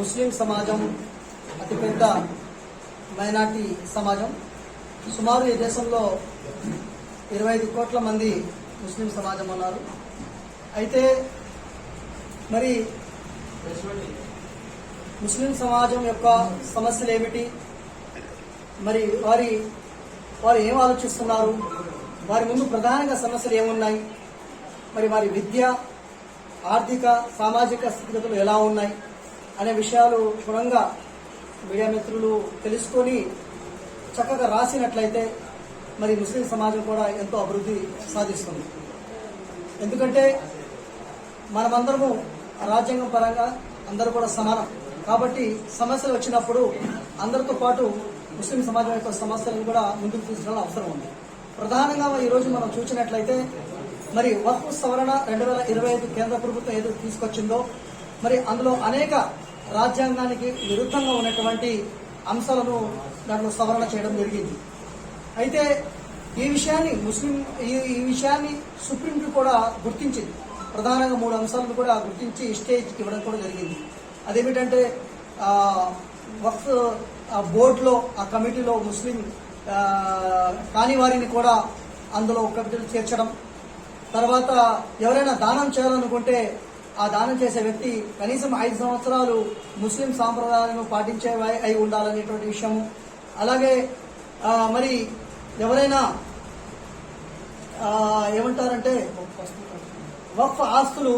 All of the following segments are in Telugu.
ముస్లిం సమాజం అతిపెద్ద మైనార్టీ సమాజం. సుమారు ఈ దేశంలో ఇరవై ఐదు కోట్ల మంది ముస్లిం సమాజం ఉన్నారు. అయితే మరి ముస్లిం సమాజం యొక్క సమస్యలు ఏమిటి? మరి వారి వారు ఏం ఆలోచిస్తున్నారు? వారి ముందు ప్రధానంగా సమస్యలు ఏమున్నాయి? మరి వారి విద్య ఆర్థిక సామాజిక స్థితిగతులు ఎలా ఉన్నాయి? అనే విషయాలు క్షుణ్ణంగా మీడియా మిత్రులు తెలుసుకొని చక్కగా రాసినట్లయితే మరి ముస్లిం సమాజం కూడా ఎంతో అభివృద్ధి సాధిస్తుంది. ఎందుకంటే మనమందరము రాజ్యాంగం పరంగా అందరూ కూడా సమానం. కాబట్టి సమస్యలు వచ్చినప్పుడు అందరితో పాటు ముస్లిం సమాజం యొక్క సమస్యలను కూడా ముందుకు తీసుకురావడం అవసరం ఉంది. ప్రధానంగా ఈరోజు మనం చూసినట్లయితే మరి వక్ఫ్ సవరణ రెండు వేల ఇరవై ఐదు కేంద్ర ప్రభుత్వం ఏదో తీసుకొచ్చిందో మరి అందులో అనేక రాజ్యాంగానికి విరుద్ధంగా ఉన్నటువంటి అంశాలను దాంట్లో సవరణ చేయడం జరిగింది. అయితే ఈ విషయాన్ని ముస్లిం ఈ ఈ విషయాన్ని సుప్రీంకి కూడా గుర్తించింది. ప్రధానంగా మూడు అంశాలను కూడా గుర్తించి స్టేజ్ ఇవ్వడం కూడా జరిగింది. అదేమిటంటే వక్ఫ్ ఆ బోర్డులో ఆ కమిటీలో ముస్లిం కాని వారిని కూడా అందులో కమిటీలు చేర్చడం. తర్వాత ఎవరైనా దానం చేయాలనుకుంటే ఆ దానం చేసే వ్యక్తి కనీసం ఐదు సంవత్సరాలు ముస్లిం సాంప్రదాయాలను పాటించే అయి ఉండాలనేటువంటి విషయము. అలాగే మరి ఎవరైనా ఏమంటారంటే వక్ఫ్ ఆస్తులు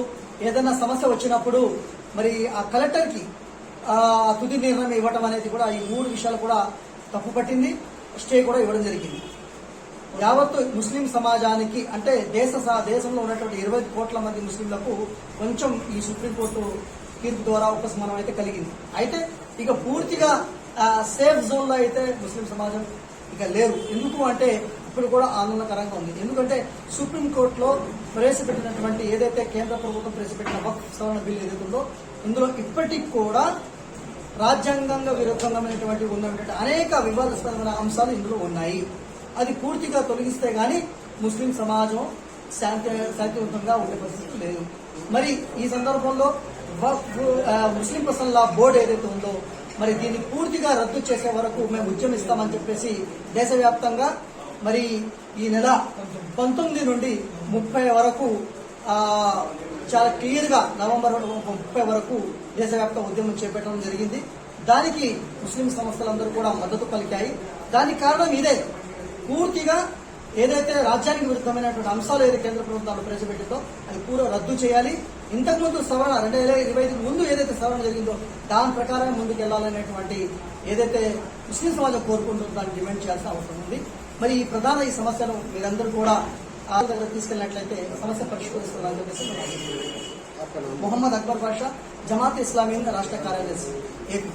ఏదైనా సమస్య వచ్చినప్పుడు మరి ఆ కలెక్టర్కి ఆ తుది నిర్ణయం ఇవ్వటం అనేది కూడా ఈ మూడు విషయాలు కూడా తప్పు పట్టింది స్టే కూడా ఇవ్వడం జరిగింది. యావత్తు ముస్లిం సమాజానికి అంటే దేశ స- దేశంలో ఉన్నటువంటి ఇరవై కోట్ల మంది ముస్లింలకు కొంచెం ఈ సుప్రీంకోర్టు తీర్పు ద్వారా ఉపశమనం అయితే కలిగింది. అయితే ఇక పూర్తిగా సేఫ్ జోన్లో అయితే ముస్లిం సమాజం ఇక లేరు. ఎందుకు అంటే ఇప్పుడు కూడా ఆందోళనకరంగా ఉంది. ఎందుకంటే సుప్రీంకోర్టులో ప్రవేశపెట్టినటువంటి ఏదైతే కేంద్ర ప్రభుత్వం ప్రవేశపెట్టిన వక్ఫ్ సవరణ బిల్లు ఏదైతే ఉందో ఇందులో ఇప్పటికి కూడా రాజ్యాంగంగా విరుద్ధంగా ఉన్నటువంటి అనేక వివాదాస్పదమైన అంశాలు ఇందులో ఉన్నాయి. అది పూర్తిగా తొలగిస్తే గాని ముస్లిం సమాజం శాంతి శాంతివంతంగా ఉండే పరిస్థితి లేదు. మరి ఈ సందర్భంలో ముస్లిం పర్సనల్ బోర్డు ఏదైతే ఉందో మరి దీన్ని పూర్తిగా రద్దు చేసే వరకు మేము ఉద్యమిస్తామని చెప్పేసి దేశవ్యాప్తంగా మరి ఈ నెల పంతొమ్మిది నుండి ముప్పై వరకు చాలా క్లియర్గా నవంబర్ ముప్పై వరకు దేశవ్యాప్త ఉద్యమం చేపట్టడం జరిగింది. దానికి ముస్లిం సంస్థలందరూ కూడా మద్దతు పలికాయి. దానికి కారణం ఇదే. పూర్తిగా ఏదైతే రాజ్యానికి విరుద్ధమైనటువంటి అంశాలు ఏదైతే కేంద్ర ప్రభుత్వాలు ప్రవేశపెట్టిందో అది పూర్వ రద్దు చేయాలి. ఇంతకుముందు సవరణ రెండు వేల ఇరవై ఐదు ముందు ఏదైతే సవరణ జరిగిందో దాని ప్రకారం ముందుకు వెళ్ళాలనేటువంటి ఏదైతే ముస్లిం సమాజం కోరుకుంటుందో దాన్ని డిమాండ్ చేయాల్సిన అవసరం ఉంది. మరి ఈ ప్రధాన ఈ సమస్యను మీరందరూ కూడా ఆ దగ్గర తీసుకెళ్ళినట్లయితే సమస్య పరిష్కరిస్తున్నారని చెప్పేసి. మొహమ్మద్ అక్బర్ బాషా జమాత్ ఇస్లామీ రాష్ట్ర కార్యదర్శి ఏపీ.